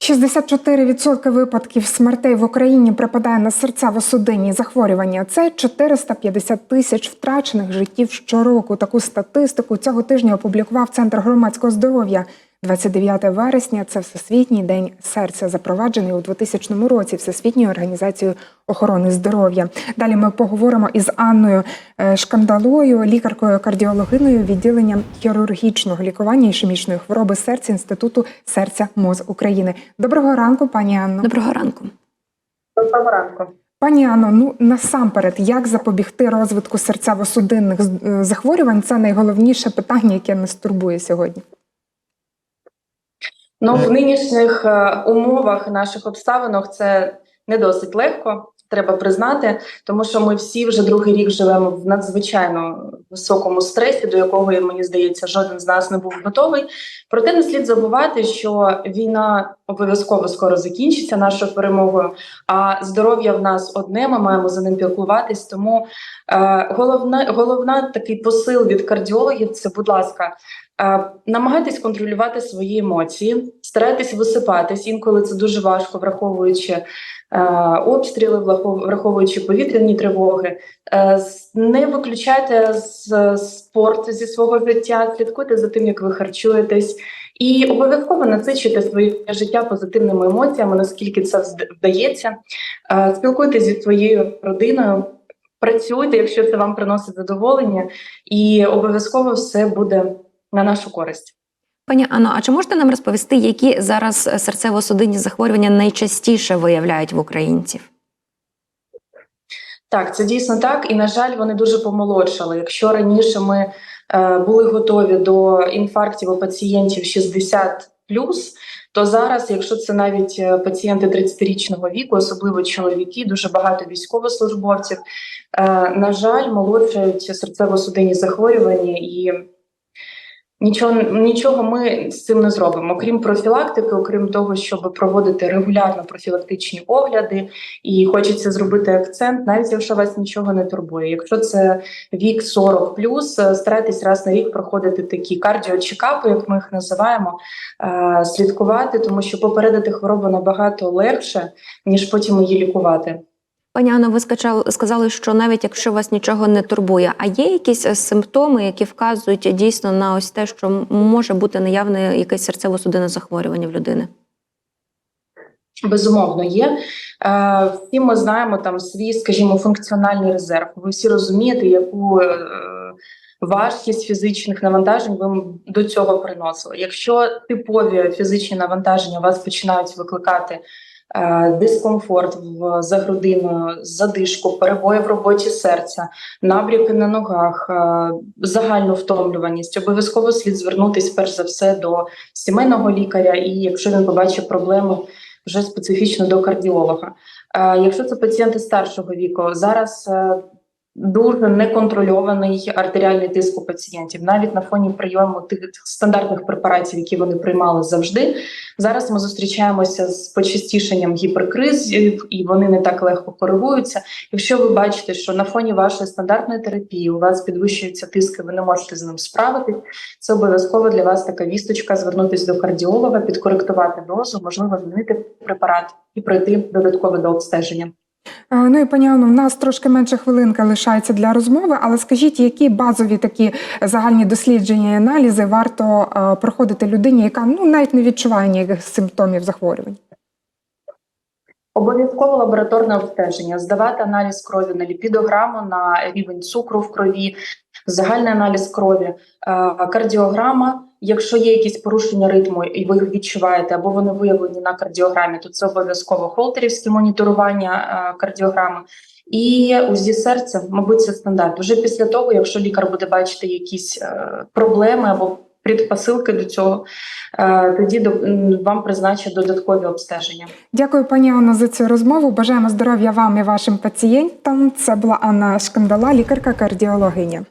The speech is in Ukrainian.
64% випадків смертей в Україні припадає на серцево-судинні захворювання. Це 450 тисяч втрачених життів щороку. Таку статистику цього тижня опублікував Центр громадського здоров'я. 29 вересня це Всесвітній день серця, запроваджений у 2000 році Всесвітньою організацією охорони здоров'я. Далі ми поговоримо із Анною е, Шкандалою, лікаркою-кардіологиною відділення хірургічного лікування і ішемічної хвороби серця Інституту серця МОЗ України. Доброго ранку, пані Анно. Доброго ранку. Доброго ранку. Пані Анно, ну насамперед, як запобігти розвитку серцево-судинних е, захворювань? Це найголовніше питання, яке нас турбує сьогодні. Ну в нинішніх е, умовах наших обставинах це не досить легко. Треба признати, тому що ми всі вже другий рік живемо в надзвичайно високому стресі, до якого мені здається, жоден з нас не був готовий. Проте не слід забувати, що війна обов'язково скоро закінчиться нашою перемогою. А здоров'я в нас одне. Ми маємо за ним піклуватись. Тому е, головна, головна такий посил від кардіологів це, будь ласка, е, намагайтесь контролювати свої емоції, старайтесь висипатись. Інколи це дуже важко, враховуючи. е, Обстріли, врахов- враховуючи повітряні тривоги, Е, не виключайте з спорт зі свого життя, слідкуйте за тим, як ви харчуєтесь, і обов'язково насичуйте своє життя позитивними емоціями, наскільки це вдається. Е, Спілкуйтесь зі своєю родиною, працюйте, якщо це вам приносить задоволення, і обов'язково все буде на нашу користь. Пані Анно, а чи можете нам розповісти, які зараз серцево-судинні захворювання найчастіше виявляють в українців? Так, це дійсно так, і на жаль, вони дуже помолодшали. Якщо раніше ми е, були готові до інфарктів у пацієнтів 60 плюс, то зараз, якщо це навіть е, пацієнти 30-річного віку, особливо чоловіки, дуже багато військовослужбовців, е, на жаль, молодшають серцево-судинні захворювання і. Нічого нічого ми з цим не зробимо, окрім профілактики, окрім того, щоб проводити регулярно профілактичні огляди, і хочеться зробити акцент, навіть якщо вас нічого не турбує. Якщо це вік 40 старайтесь раз на рік проходити такі кардіочекапи, як ми їх називаємо, е, слідкувати, тому що попередити хворобу набагато легше, ніж потім її лікувати. Пані Анно, ви сказали, що навіть якщо вас нічого не турбує, а є якісь е, симптоми, які вказують дійсно на ось те, що може бути наявне якесь серцево-судинне захворювання в людини? Безумовно, є. Е, Всі ми знаємо там свій, скажімо, функціональний резерв. Ви всі розумієте, яку е, важкість фізичних навантажень ви до цього приносили. Якщо типові фізичні навантаження у вас починають викликати дискомфорт в за грудиною, задишку, перебої в роботі серця, набряки на ногах, е, загальну втомлюваність, обов'язково слід звернутися перш за все до сімейного лікаря, і якщо він побачить проблеми вже специфічно до кардіолога. Е, Якщо це пацієнти старшого віку, зараз е, дуже неконтрольований артеріальний тиск у пацієнтів, навіть на фоні прийому тих стандартних препаратів, які вони приймали завжди. Зараз ми зустрічаємося з почастішенням гіперкризів, і вони не так легко коригуються. Якщо ви бачите, що на фоні вашої стандартної терапії у вас підвищується тиск, і ви не можете з ним справитись, це обов'язково для вас така вісточка звернутися до кардіолога, підкоректувати дозу, можливо, змінити препарат і пройти додаткове до обстеження. Е, Ну і пані Анно, в нас трошки менше хвилинка лишається для розмови, але скажіть, які базові такі загальні дослідження і аналізи варто е, проходити людині, яка ну навіть не відчуває ніяких симптомів захворювань? Обов'язково лабораторне обстеження, здавати аналіз крові на ліпідограму, на рівень цукру в крові, загальний аналіз крові, е, кардіограма. Якщо є якісь порушення ритму, і ви їх відчуваєте, або вони виявлені на кардіограмі, то це обов'язково холтерівське моніторування е, кардіограми. І УЗІ серця, мабуть, це стандарт. Уже після того, якщо лікар буде бачити якісь е, проблеми або предпосилки до цього, е, тоді вам призначать додаткові обстеження. Дякую, пані Анно, за цю розмову. Бажаємо здоров'я вам і вашим пацієнтам. Це була Анна Шкандала, лікарка-кардіологиня.